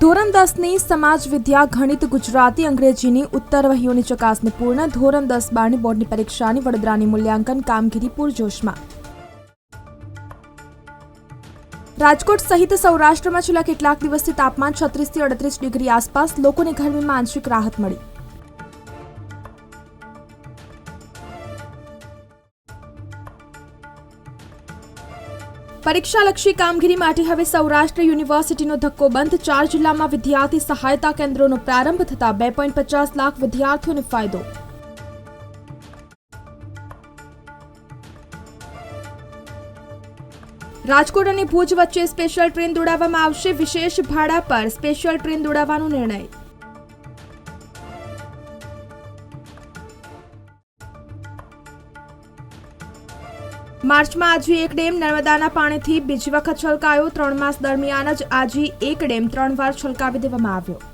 ધોરણ દસની સમાજ વિદ્યા ગણિત ગુજરાતી અંગ્રેજીની ઉત્તર વહીઓની ચકાસણી પૂર્ણ. ધોરણ દસ બારની બોર્ડની પરીક્ષાની વડોદરાની મૂલ્યાંકન કામગીરી પૂરજોશમાં. રાજકોટ સહિત સૌરાષ્ટ્રમાં છેલ્લા કેટલાક દિવસથી તાપમાન છત્રીસથી અડત્રીસ ડિગ્રી આસપાસ લોકોને ગરમીમાં આંશિક રાહત મળી. પરીક્ષાલક્ષી કામગીરી માટે હવે સૌરાષ્ટ્ર યુનિવર્સિટીનો ધક્કો બંધ. ચાર જિલ્લામાં વિદ્યાર્થી સહાયતા કેન્દ્રોનો પ્રારંભ થતા બે પોઈન્ટ પચાસ લાખ વિદ્યાર્થીઓને ફાયદો. રાજકોટ અને ભુજ વચ્ચે સ્પેશિયલ ટ્રેન દોડાવવામાં આવશે. વિશેષ ભાડા પર સ્પેશિયલ ટ્રેન દોડાવવાનો નિર્ણય. માર્ચમાં આજી એક ડેમ નર્મદાના પાણીથી બીજી વખત છલકાયો. ત્રણ માસ દરમિયાન જ આજી એક ડેમ ત્રણ વાર છલકાવી દેવામાં આવ્યો.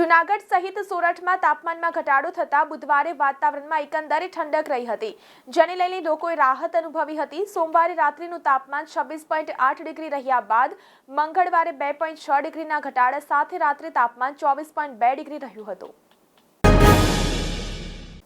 જુનાગઢ સહિત સોરઠમાં તાપમાનમાં ઘટાડો થતાં બુધવારે વાતાવરણમાં એકંદરે ઠંડક રહી હતી. જેને લઈને લોકોએ રાહત અનુભવી હતી. સોમવારે રાત્રિનું તાપમાન છવ્વીસ પોઈન્ટ આઠ ડિગ્રી રહ્યા બાદ મંગળવારે બે પોઈન્ટ છ ડિગ્રીના ઘટાડા સાથે રાત્રે તાપમાન ચોવીસ પોઈન્ટ બે ડિગ્રી રહ્યું હતું.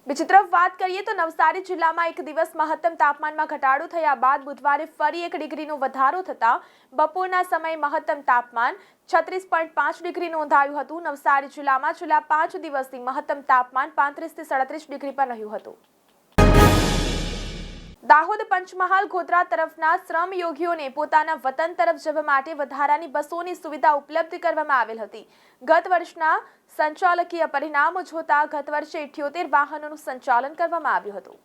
બીજી તરફ વાત કરીએ તો નવસારી જિલ્લામાં એક દિવસ મહત્તમ તાપમાનમાં ઘટાડો થયા બાદ બુધવારે ફરી એક ડિગ્રીનો વધારો થતાં બપોરના સમયે મહત્તમ તાપમાન છત્રીસ પોઈન્ટ પાંચ ડિગ્રી નોંધાયું હતું. નવસારી જિલ્લામાં છેલ્લા પાંચ દિવસથી મહત્તમ તાપમાન પાંત્રીસથી સડત્રીસ ડિગ્રી પર રહ્યું હતું. દાહોદ પંચમહાલ ગોધરા તરફના શ્રમયોગીઓને પોતાના વતન તરફ જવા માટે વધારાની બસોની સુવિધા ઉપલબ્ધ કરવામાં આવેલ હતી. ગત વર્ષના સંચાલકીય પરિણામો જોતા ગત વર્ષે ઇઠ્યોતેર વાહનોનું સંચાલન કરવામાં આવ્યું હતું.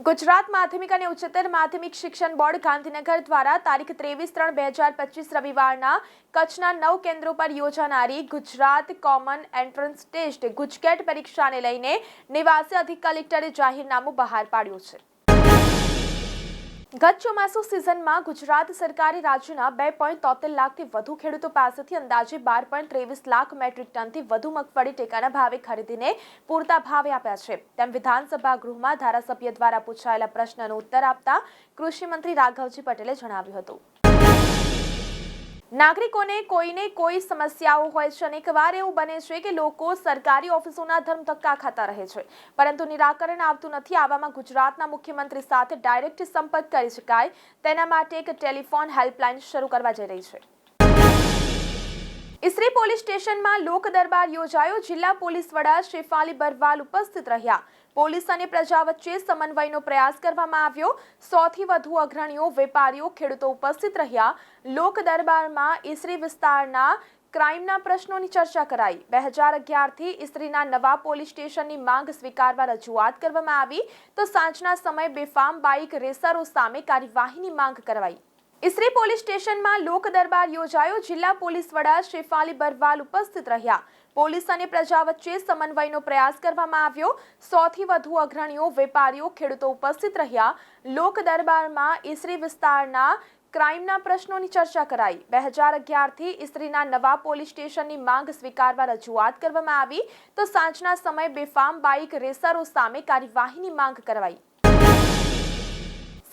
ગુજરાત માધ્યમિક અને ઉચ્ચતર માધ્યમિક શિક્ષણ બોર્ડ ગાંધીનગર દ્વારા તારીખ ત્રેવીસ ત્રણ બે હજાર પચીસ રવિવારના કચ્છના નવ કેન્દ્રો પર યોજાનારી Gujarat common entrance test GUJCET પરીક્ષાને લઈને નિવાસી અધિક કલેક્ટરે જાહેરનામું બહાર પાડ્યું છે. ગત ચોમાસુ સિઝનમાં ગુજરાત સરકારે રાજ્યના બે પોઈન્ટ તોતેર લાખથી વધુ ખેડૂતો પાસેથી અંદાજે બાર પોઈન્ટ ત્રેવીસ લાખ મેટ્રિક ટનથી વધુ મગફળી ટેકાના ભાવે ખરીદીને પૂરતા ભાવે આપ્યા છે. તેમ વિધાનસભા ગૃહમાં ધારાસભ્ય દ્વારા પૂછાયેલા પ્રશ્નનો ઉત્તર આપતા કૃષિમંત્રી રાઘવજી પટેલે જણાવ્યું હતું. નાગરિકોને કોઈને કોઈ સમસ્યાઓ હોય છે અનેકવાર એવું બને છે કે લોકો સરકારી ઓફિસોના ધર્મ ધક્કા ખાતા રહે છે. પરંતુ નિરાકરણ આવતું નથી. આવામાં ગુજરાતના મુખ્યમંત્રી સાથે ડાયરેક્ટ સંપર્ક કરી શકાય. તેના માટે એક ટેલિફોન હેલ્પલાઇન શરૂ કરવા જઈ રહી છે. ઇસરી પોલીસ સ્ટેશનમાં લોક દરબાર યોજાયો. જિલ્લા પોલીસ વડા શેફાલી બરવાલ ઉપસ્થિત રહ્યા. પોલીસ અને પ્રજા વચ્ચે સમન્વયનો પ્રયાસ કરવામાં આવ્યો. સોથી વધુ અગ્રણીઓ, વેપારીઓ, ખેડૂતો ઉપસ્થિત રહ્યા. લોક દરબારમાં ઈસરી વિસ્તારના ક્રાઇમના પ્રશ્નોની ચર્ચા કરાઈ. બે હજાર અગિયારથી ઈસરીના નવા પોલીસ સ્ટેશનની માંગ સ્વીકારવા રજૂઆત કરવામાં આવી. તો સાંજના સમયે બેફામ બાઇક રેસરો સામે કાર્યવાહીની માંગ કરવાઈ ઇસરી પોલીસ સ્ટેશનમાં લોક દરબાર યોજાયો. જિલ્લા પોલીસ વડા શેફાલી બરવાલ ઉપસ્થિત રહ્યા. પોલીસ અને પ્રજા વચ્ચે સમન્વયનો પ્રયાસ કરવામાં આવ્યો. સોથી વધુ અગ્રણીઓ, વેપારીઓ, ખેડૂતો ઉપસ્થિત રહ્યા. લોક દરબારમાં ઇસરી વિસ્તારના ક્રાઇમના પ્રશ્નોની ચર્ચા કરાઈ. બે હજાર અગિયારથી ઇસ્ત્રીના નવા પોલીસ સ્ટેશનની માંગ સ્વીકારવા રજૂઆત કરવામાં આવી. તો સાંજના સમયે બેફામ બાઇક રેસરો સામે કાર્યવાહીની માંગ કરવાઈ.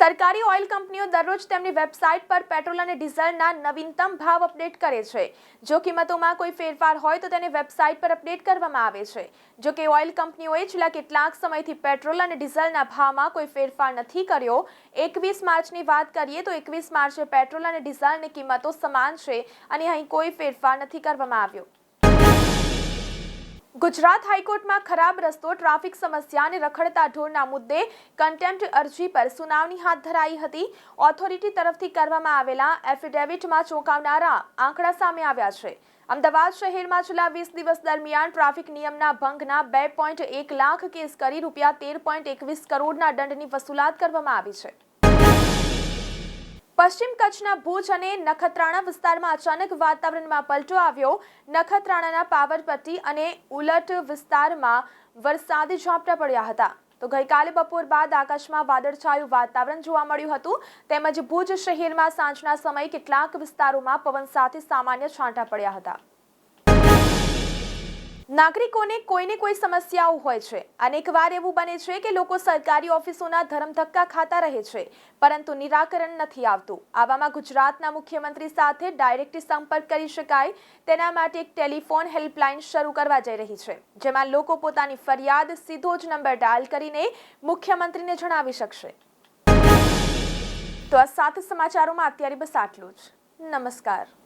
સરકારી ઓઇલ કંપનીઓ દરરોજ તેમની વેબસાઇટ પર પેટ્રોલ અને ડીઝલના નવીનતમ ભાવ અપડેટ કરે છે. જો કિંમતોમાં કોઈ ફેરફાર હોય તો તેને વેબસાઇટ પર અપડેટ કરવામાં આવે છે. જો કે ઓઇલ કંપનીઓએ છેલ્લા કેટલાક સમયથી પેટ્રોલ અને ડીઝલના ભાવમાં કોઈ ફેરફાર નથી કર્યો. એકવીસ માર્ચની વાત કરીએ તો એકવીસ માર્ચે પેટ્રોલ અને ડીઝલની કિંમતો સમાન છે અને અહીં કોઈ ફેરફાર નથી કરવામાં આવ્યો. ગુજરાત હાઈકોર્ટમાં ખરાબ રસ્તો, ટ્રાફિક સમસ્યા અને રખડતા ઢોરના મુદ્દે કન્ટેમ્પ્ટ અરજી પર સુનાવણી હાથ ધરાઈ હતી. ઓથોરિટી તરફથી કરવામાં આવેલા એફિડેવિટમાં ચોંકાવનારા આંકડા સામે આવ્યા છે. અમદાવાદ શહેરમાં છેલ્લા વીસ દિવસ દરમિયાન ટ્રાફિક નિયમના ભંગના બે પોઈન્ટ એક લાખ કેસ કરી રૂપિયા તેર પોઈન્ટ એકવીસ કરોડના દંડની વસૂલાત કરવામાં આવી છે. પશ્ચિમ કચ્છના ભુજ અને નખત્રાણા વિસ્તારમાં અચાનક વાતાવરણમાં પલટો આવ્યો. નખત્રાણાના પાવરપટ્ટી અને ઉલટ વિસ્તારમાં વરસાદી ઝાપટા પડ્યા હતા. તો ગઈકાલે બપોર બાદ આકાશમાં વાદળછાયું વાતાવરણ જોવા મળ્યું હતું. તેમજ ભુજ શહેરમાં સાંજના સમયે કેટલાક વિસ્તારોમાં પવન સાથે સામાન્ય છાંટા પડ્યા હતા. નાગરિકોને કોઈને કોઈ સમસ્યાઓ હોય છે. અનેકવાર એવું બને છે કે લોકો સરકારી ઓફિસોના ધરમધક્કા ખાતા રહે છે, પરંતુ નિરાકરણ નથી આવતું. આવામાં ગુજરાતના મુખ્યમંત્રી સાથે ડાયરેક્ટ સંપર્ક કરી શકાય, તેના માટે એક ટેલિફોન હેલ્પલાઇન શરૂ કરવા જઈ રહી છે, જેમાં લોકો પોતાની ફરિયાદ સીધો જ નંબર ડાયલ કરીને મુખ્યમંત્રીને જણાવી શકશે. તો આ સાત સમાચારોમાં અત્યારે બસ આટલું જ. નમસ્કાર.